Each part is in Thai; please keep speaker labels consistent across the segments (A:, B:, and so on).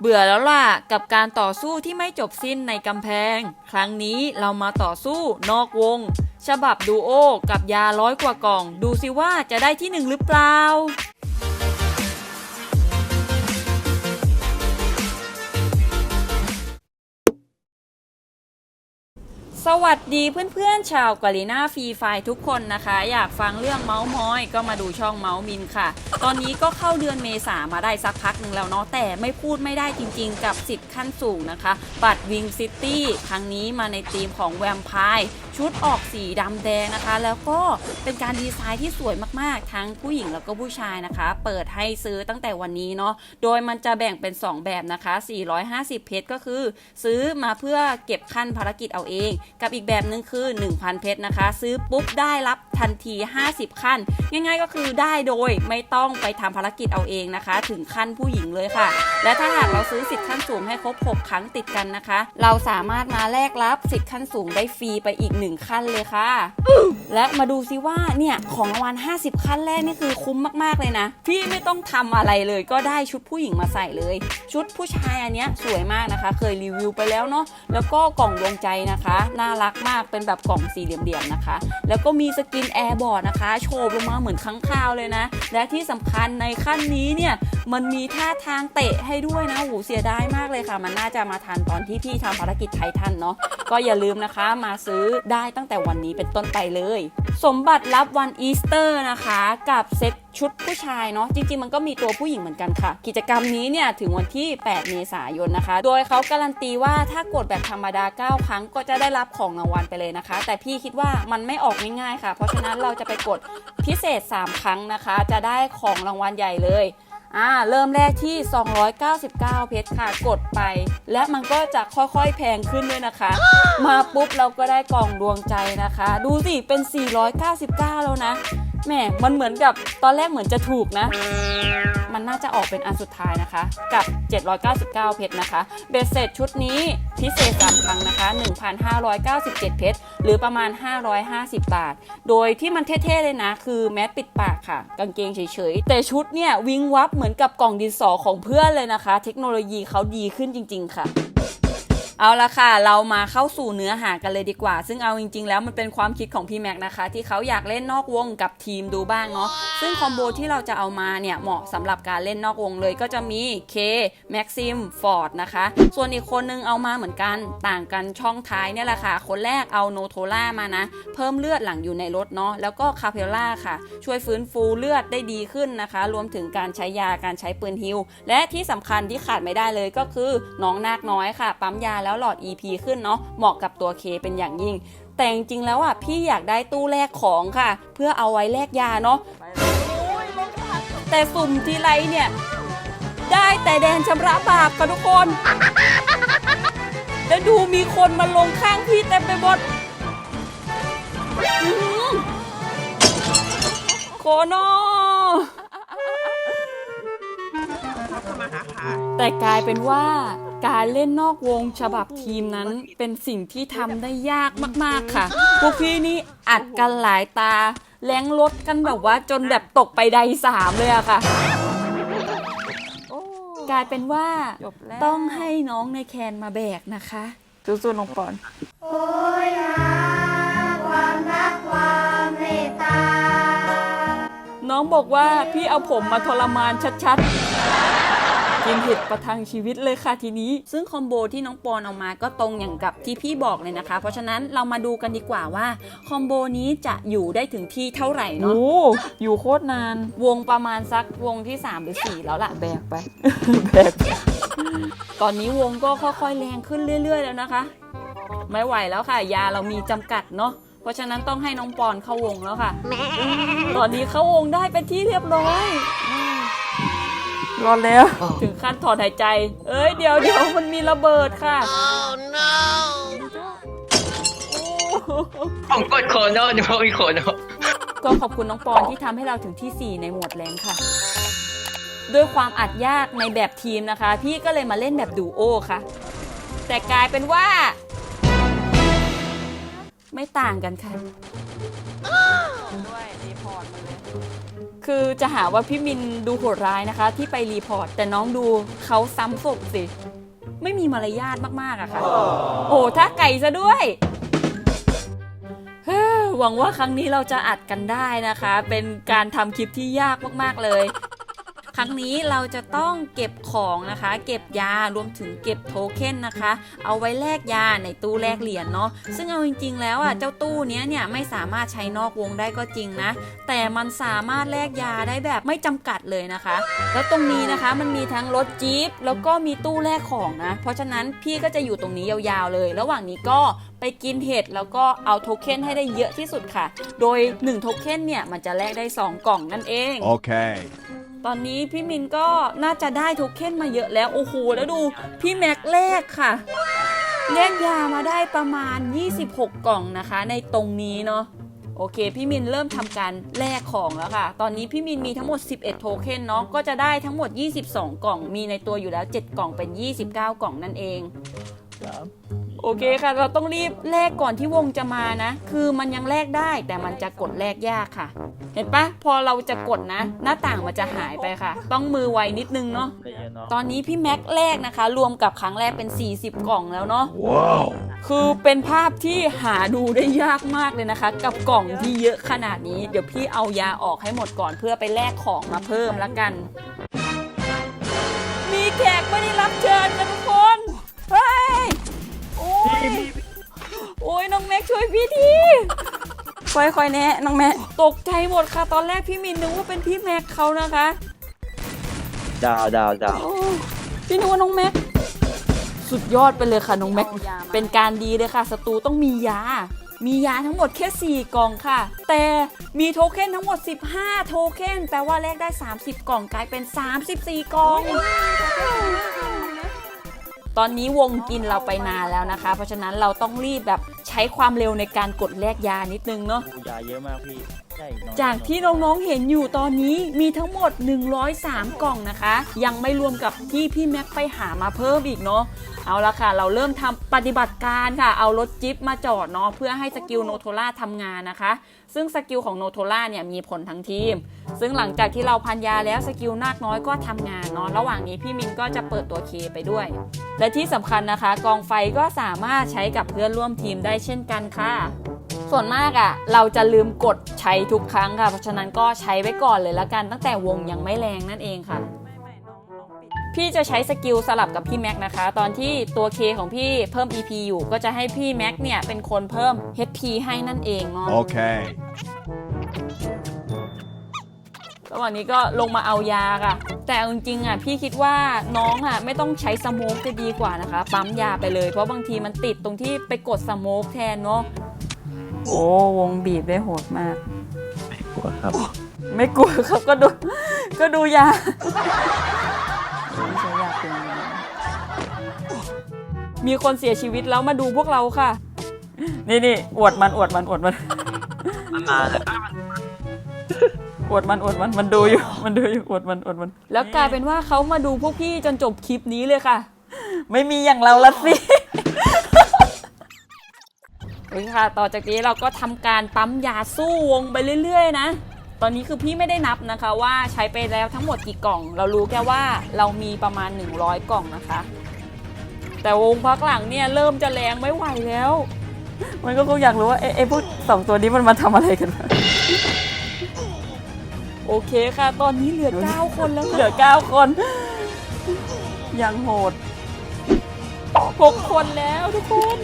A: เบื่อแล้วล่ะกับการต่อสู้ที่ไม่จบสิ้นในกำแพง ครั้งนี้เรามาต่อสู้นอกวง ฉบับดูโอ กับยาร้อยกว่ากล่อง ดูสิว่าจะได้ที่หนึ่งหรือเปล่า สวัสดีเพื่อนๆชาวกาลิน่าฟรีไฟทุกคนนะคะ อยากฟังเรื่องเมาส์มอย ก็มาดูช่องเมาส์มินค่ะ ตอนนี้ก็เข้าเดือนเมษามาได้สักพักหนึ่งแล้วเนาะแต่ไม่พูดไม่ได้จริงๆ กับสิทธิ์ขั้นสูงนะคะ บัตรวิงซิตี้ครั้งนี้มาในธีมของแวมไพร์ชุดออกสีดำแดงนะคะ แล้วก็เป็นการดีไซน์ที่สวยมากๆ ทั้งผู้หญิงแล้วก็ผู้ชายนะคะ เปิดให้ซื้อตั้งแต่วันนี้เนาะโดยมันจะแบ่งเป็น 2 แบบนะคะ 450 เพชรก็คือ ซื้อมาเพื่อเก็บขั้นภารกิจเอาเองกับอีกแบบหนึ่งคือ 1,000 เพชรนะคะ ซื้อปุ๊บได้รับ ทันที 50 ขั้น ง่ายๆก็คือได้โดยไม่ต้องไปทำภารกิจเอาเองนะคะ ถึงขั้นผู้หญิงเลยค่ะ และถ้าหากเราซื้อสิทธิ์ขั้นสูงให้ครบ 6 ครั้งติดกันนะคะ เราสามารถมาแลกรับสิทธิ์ขั้นสูงได้ฟรีไปอีก 1 ขั้นเลยค่ะ และมาดูซิว่าเนี่ยของรางวัล50 ขั้นแรกนี่คือคุ้มมากๆเลยนะ พี่ไม่ต้องทำอะไรเลยก็ได้ชุดผู้หญิงมาใส่เลย ชุดผู้ชายอันเนี้ยสวยมากนะคะ เคยรีวิวไปแล้วเนาะแล้วก็กล่องดวงใจนะคะ น่ารักมากเป็นแบบกล่องสี่เหลี่ยมๆนะคะ แล้วก็มีสกินแอร์บอร์ดนะคะโชว์ลงมาเหมือนค้างคาวเลยนะ และที่สำคัญในขั้นนี้เนี่ย มันมีท่าทางเตะให้ด้วยนะโหเสียดายมากเลยค่ะ มันน่าจะมาทันตอนที่พี่ทำภารกิจไททันเนาะก็อย่าลืมนะคะมาซื้อได้ตั้งแต่วันนี้เป็นต้นไปเลย สมบัติรับวันอีสเตอร์นะคะ กับเซ็ตชุดผู้ชายเนาะจริง ๆ มันก็มีตัวผู้หญิงเหมือนกันค่ะ กิจกรรมนี้เนี่ยถึงวันที่ 8 เมษายนนะคะ โดยเขาการันตีว่าถ้ากดแบบธรรมดา 9 ครั้งก็จะได้รับของรางวัลไปเลยนะคะ แต่พี่คิดว่ามันไม่ออกง่ายๆค่ะ เพราะฉะนั้นเราจะไปกดพิเศษ 3 ครั้งนะคะ จะได้ของรางวัลใหญ่เลยอ่าเริ่มแรกที่ 299 เพชรค่ะกดไป และมันก็จะค่อยๆแพงขึ้นด้วยนะคะ มาปุ๊บเราก็ได้กล่องดวงใจนะคะ ดูสิเป็น 499 แล้วนะ แหมมันเหมือนกับตอนแรกเหมือนจะถูกนะ มันน่าจะออกเป็นอันสุดท้ายนะคะ กับ 799 เพชรนะคะ เบสเสร็จชุดนี้พิเศษ3ครั้งนะคะ 1,597 เพชรหรือประมาณ 550 บาท โดยที่มันเท่ๆเลยนะ คือแมสปิดปากค่ะ กางเกงเฉยๆ แต่ชุดเนี่ยวิงวับเหมือนกับกล่องดินสอของเพื่อนเลยนะคะ เทคโนโลยีเขาดีขึ้นจริง ๆ ค่ะ เอาละค่ะ เรามาเข้าสู่เนื้อหากันเลยดีกว่า ซึ่งเอาจริง ๆ แล้วมันเป็นความคิดของพี่แม็กนะคะ ที่เขาอยากเล่นนอกวงกับทีมดูบ้างเนาะซึ่งคอมโบที่เราจะเอามาเนี่ยเหมาะสำหรับการเล่นนอกวงเลยก็จะมี K Maxim Ford นะคะ ส่วนอีกคนนึงเอามาเหมือนกันต่างกันช่องท้ายเนี่ยแหละค่ะ คนแรกเอาโนโทล่ามานะ เพิ่มเลือดหลังอยู่ในรถเนาะแล้วก็คาเพล่าค่ะ ช่วยฟื้นฟูเลือดได้ดีขึ้นนะคะ รวมถึงการใช้ยาการใช้ปืนฮิลและที่สำคัญที่ขาดไม่ได้เลยก็คือน้องนาคน้อยค่ะ ปั๊มยาแล้วหลอด EP ขึ้นเนาะเหมาะกับตัวเคเป็นอย่างยิ่ง แต่จริงๆแล้วอะพี่อยากได้ตู้แลกของค่ะ เพื่อเอาไว้แลกยาเนาะแต่สุ่มทีไรเนี่ย ได้แต่แดนชำระบาปค่ะทุกคน แล้วดูมีคนมาลงข้างพี่เต็มไปหมดอื้อหือโคโน
B: มาหาขา
A: แต่กลายเป็นว่า การเล่นนอกวงฉบับทีมนั้นเป็นสิ่งที่ทำได้ยากมากๆค่ะ พวกพี่นี่อัดกันหลายตา แรงรถกันแบบว่าจนแบบตกไปใดสามเลยอะค่ะกลายเป็นว่า
C: จบแล้ว
A: ต้องให้น้องในแคนมาแบกนะคะ
C: สู้ๆน้องปอน
D: โหยหาความรักความเมตตา
A: น้องบอกว่าพี่เอาผมมาทรมานชัดๆ กินเห็ดประทังชีวิตเลยค่ะทีนี้ ซึ่งคอมโบที่น้องปอนเอามาก็ตรงอย่างกับที่พี่บอกเลยนะคะ เพราะฉะนั้นเรามาดูกันดีกว่าว่าคอมโบนี้จะอยู่ได้ถึงที่เท่าไหร่
C: โอ้
A: เนาะ
C: อยู่โคตรนาน
A: วงประมาณสักวงที่ 3 หรือ 4 แล้วล่ะ
C: แบกไป แบก
A: ตอนนี้วงก็ค่อยๆแรงขึ้นเรื่อย ๆ แล้วนะคะ ไม่ไหวแล้วค่ะ ยาเรามีจำกัดเนาะเพราะฉะนั้นต้องให้น้องปอนเข้าวงแล้วค่ะ ตอนนี้เข้าวงได้เป็นที่เรียบร้อย
C: รอดแล้ว
A: ถึงขั้นถอนหายใจ เอ้ยเดี๋ยวเดี๋ยวมันมีระเบิดค่ะ
E: ผมกดโคโน่ดูว่ามีโคโน่
A: ก็ขอบคุณน้องปอนที่ทำให้เราถึงที่ 4 ในหมวดแรงค่ะ ด้วยความอัดยากในแบบทีมนะคะ พี่ก็เลยมาเล่นแบบดูโอค่ะ แต่กลายเป็นว่า ไม่ต่างกันค่ะ
C: ด้วย
A: คือจะหาว่าพี่มินดูโหดร้ายนะคะ ที่ไปรีพอร์ต แต่น้องดูเขาซ้ำศพสิ ไม่มีมารยาทมากๆอะค่ะ โอ้ถ้าไก่ซะด้วยเฮ้อหวังว่าครั้งนี้เราจะอัดกันได้นะคะ เป็นการทำคลิปที่ยากมากๆเลย ครั้งนี้เราจะต้องเก็บของนะคะ เก็บยารวมถึงเก็บโทเค็นนะคะ เอาไว้แลกยาในตู้แลกเหรียญเนาะซึ่งเอาจริง ๆ แล้วอะเจ้าตู้เนี้ยเนี่ยไม่สามารถใช้นอกวงได้ก็จริงนะ แต่มันสามารถแลกยาได้แบบไม่จำกัดเลยนะคะ แล้วตรงนี้นะคะมันมีทั้งรถจี๊ปแล้วก็มีตู้แลกของนะ เพราะฉะนั้นพี่ก็จะอยู่ตรงนี้ยาวๆเลย ระหว่างนี้ก็ไปกินเห็ดแล้วก็เอาโทเค็นให้ได้เยอะที่สุดค่ะ โดย1โทเค็นเนี่ยมันจะแลกได้ 2 กล่องนั่นเอง
F: Okay.
A: ตอนนี้พี่มินก็น่าจะได้โทเค็นมาเยอะแล้ว โอ้โห แล้วดูพี่แม็กแลกค่ะแลกยามาได้ประมาณ 26 กล่องนะคะ ในตรงนี้เนาะโอเค พี่มินเริ่มทำการแลกของแล้วค่ะ ตอนนี้พี่มินมีทั้งหมด 11 โทเค็นเนาะก็จะได้ทั้งหมด 22 กล่อง มีในตัวอยู่แล้ว 7 กล่องเป็น 29 กล่องนั่นเอง โอเคค่ะ เราต้องรีบแลกก่อนที่วงจะมานะ คือมันยังแลกได้แต่มันจะกดแลกยากค่ะ เห็นปะพอเราจะกดนะ หน้าต่างมันจะหายไปค่ะ ต้องมือไวนิดนึงเนาะตอนนี้พี่แม็กแลกนะคะ รวมกับครั้งแรกเป็น 40 กล่องแล้วเนาะ
F: Wow.
A: คือเป็นภาพที่หาดูได้ยากมากเลยนะคะ กับกล่องที่เยอะขนาดนี้ เดี๋ยวพี่เอายาออกให้หมดก่อนเพื่อไปแลกของมาเพิ่มละกัน ช่วยพี่ที
C: ค่อยๆแนะน้องแม่
A: ตกใจหมดค่ะ ตอนแรกพี่มินนึกว่าเป็นพี่แม็กเขานะคะ
G: ดาวดาวดาว
A: โอ้พี่นึกว่าน้องแม็ก สุดยอดไปเลยค่ะน้องแม็ก เป็นการดีเลยค่ะศัตรูต้องมียา มียาทั้งหมดแค่ 4 กล่องค่ะ แต่มีโทเค็นทั้งหมด 15 โทเค็นแปลว่าแลกได้ 30 กล่องกลายเป็น 34 กล่อง ตอนนี้วงกินเราไปนานแล้วนะคะ เพราะฉะนั้นเราต้องรีบแบบใช้ความเร็วในการกดแลกยานิดนึงเนาะ
G: ยาเยอะมากพี่
A: จากที่น้องๆเห็นอยู่ตอนนี้มีทั้งหมด 103 กล่องนะคะ ยังไม่รวมกับที่พี่แม็กไปหามาเพิ่มอีกเนาะเอาละค่ะ เราเริ่มทำปฏิบัติการค่ะ เอารถจิ๊บมาจอดเนาะเพื่อให้สกิลโนโทล่าทำงานนะคะ ซึ่งสกิลของโนโทล่าเนี่ยมีผลทั้งทีม ซึ่งหลังจากที่เราพันยาแล้วสกิลนาคน้อยก็ทำงานเนาะระหว่างนี้พี่มินก็จะเปิดตัวเคไปด้วย และที่สำคัญนะคะ กองไฟก็สามารถใช้กับเพื่อนร่วมทีมได้เช่นกันค่ะ ส่วนมากอะ่ะเราจะลืมกดใช้ทุกครั้งค่ะ เพราะฉะนั้นก็ใช้ไว้ก่อนเลยละกันตั้งแต่วงยังไม่แรงนั่นเองค่ะพี่จะใช้สกิลสลับกับพี่แม็กนะคะ ตอนที่ตัว K ของพี่เพิ่ม EP อยู่ ก็จะให้พี่แม็กเนี่ยเป็นคนเพิ่ม HP ให้นั่นเองเนาะ
F: Okay.
A: ระหว่างนี้ก็ลงมาเอายาค่ะ แต่เอาจริงๆอะพี่คิดว่าน้องอะไม่ต้องใช้สโมกจะดีกว่านะคะ ปั๊มยาไปเลย เพราะบางทีมันติดตรงที่ไปกดสโมกแทนเนาะ
C: โอ้วงบีบได้โหดมาก
G: กลัวครับ
C: ไม่กลัวครับก็ดูก็ดูยาไม่ใช่ยาเป็นยา
A: มีคนเสียชีวิตแล้วมาดูพวกเราค่ะ
C: นี่นี่อวดมันอวดมันอวดมัน
G: มันมาแล้ว
C: อวดมันอวดมันมันดูอยู่ มันดูอยู่อวดมันอวดมัน
A: แล้วกลายเป็นว่าเขามาดูพวกพี่จนจบคลิปนี้เลยค่ะ
C: ไม่มีอย่างเราละสิ
A: โอเคค่ะ ต่อจากนี้เราก็ทำการปั๊มยาสู้วงไปเรื่อย ๆ นะ ตอนนี้คือพี่ไม่ได้นับนะคะว่าใช้ไปแล้วทั้งหมดกี่กล่อง เรารู้แค่ว่าเรามีประมาณ 100 กล่องนะคะ แต่วงพักหลังเนี่ยเริ่มจะแรงไม่ไหวแล้ว
C: มันก็คงอยากรู้ว่าเอ๊ะไอ้พวกสองตัวนี้มันมาทำอะไรกันวะ
A: โอเคค่ะ ตอนนี้เหลือ 9 คนแล้ว
C: เหลือเก้าคน ยังโหด
A: หกคนแล้วทุกคน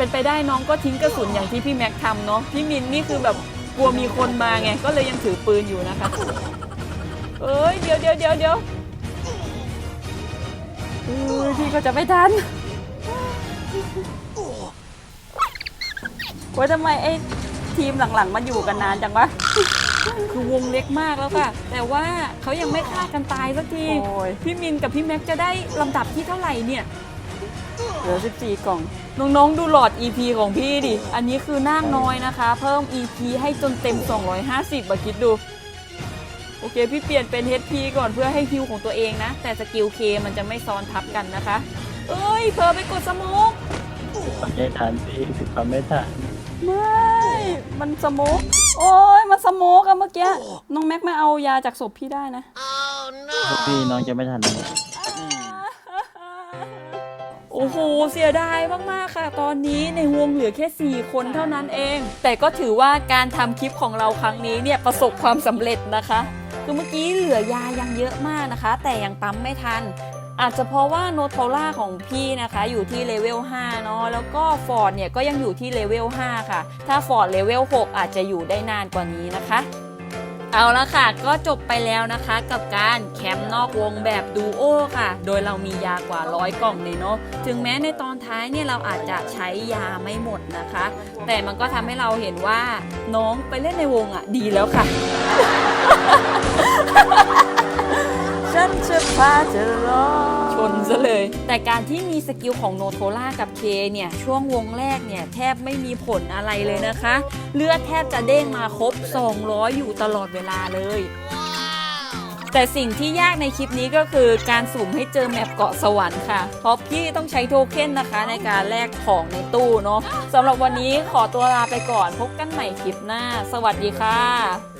A: เป็นไปได้น้องก็ทิ้งกระสุนอย่างที่พี่แม็กทำเนาะพี่มินนี่คือแบบกลัวมีคนมาไงก็เลยยังถือปืนอยู่นะคะเอ้ยเดี๋ยวเดี๋ยวเดี๋ยวเดี๋ยว
C: อุ้ยพี่ก็จะไม่ทันว่าทำไมไอ้ทีมหลังๆมันอยู่กันนานจังวะ
A: คือวงเล็กมากแล้วค่ะ แต่ว่าเขายังไม่ฆ่ากันตายสักที
C: โอ้ย
A: พี่มินกับพี่แม็กจะได้ลำดับที่เท่าไหร่เนี่ย
C: เหลือ 14 กล่อง
A: น้องๆ ดูหลอด EP ของพี่ดิ อันนี้คือนาคน้อยนะคะ เพิ่ม EP ให้จนเต็ม 250บาคิดดู โอเค พี่เปลี่ยนเป็น HP ก่อนเพื่อให้ฮิวของตัวเองนะ แต่สกิล K มันจะไม่ซ้อนทับกันนะคะ เอ้ย เพอไปกดสโมก
G: ไม่ทันพี่ความไม่ทัน
C: ไม่ มันสโมกโอ้ย มันสโมกอะเมื่อกี้ น้องแม็กมาเอายาจากศพพี่ได้นะ
G: พี่น้องจะไม่ทันนะ
A: โอ้โห เสียดายมาก ๆ ค่ะ ตอนนี้ในวงเหลือแค่ 4 คนเท่านั้นเอง แต่ก็ถือว่าการทำคลิปของเราครั้งนี้เนี่ยประสบความสำเร็จนะคะ คือเมื่อกี้เหลือยายังเยอะมากนะคะ แต่ยังปั๊มไม่ทัน อาจจะเพราะว่าโนโทล่าของพี่นะคะอยู่ที่เลเวล5เนาะ แล้วก็ฟอร์ดเนี่ยก็ยังอยู่ที่เลเวล5ค่ะ ถ้าฟอร์ดเลเวล6อาจจะอยู่ได้นานกว่านี้นะคะ เอาละค่ะ ก็จบไปแล้วนะคะกับการแคมป์นอกวงแบบดูโอค่ะ โดยเรามียากว่าร้อยกล่องเลยเนาะถึงแม้ในตอนท้ายเนี่ยเราอาจจะใช้ยาไม่หมดนะคะ แต่มันก็ทำให้เราเห็นว่าน้องไปเล่นในวงอะ ดีแล้วค่ะ
C: ฉันจะพาเธอรอ
A: ชนซะเลย แต่การที่มีสกิลของโนโทล่ากับเคเนี่ย ช่วงวงแรกเนี่ย แทบไม่มีผลอะไรเลยนะคะ เลือดแทบจะเด้งมาครบ 200 อยู่ตลอดเวลาเลยแต่สิ่งที่ยากในคลิปนี้ก็คือการสุ่มให้เจอแมปเกาะสวรรค์ค่ะ เพราะพี่ต้องใช้โทเค็นนะคะในการแลกของในตู้เนาะสำหรับวันนี้ขอตัวลาไปก่อนพบกันใหม่คลิปหน้า สวัสดีค่ะ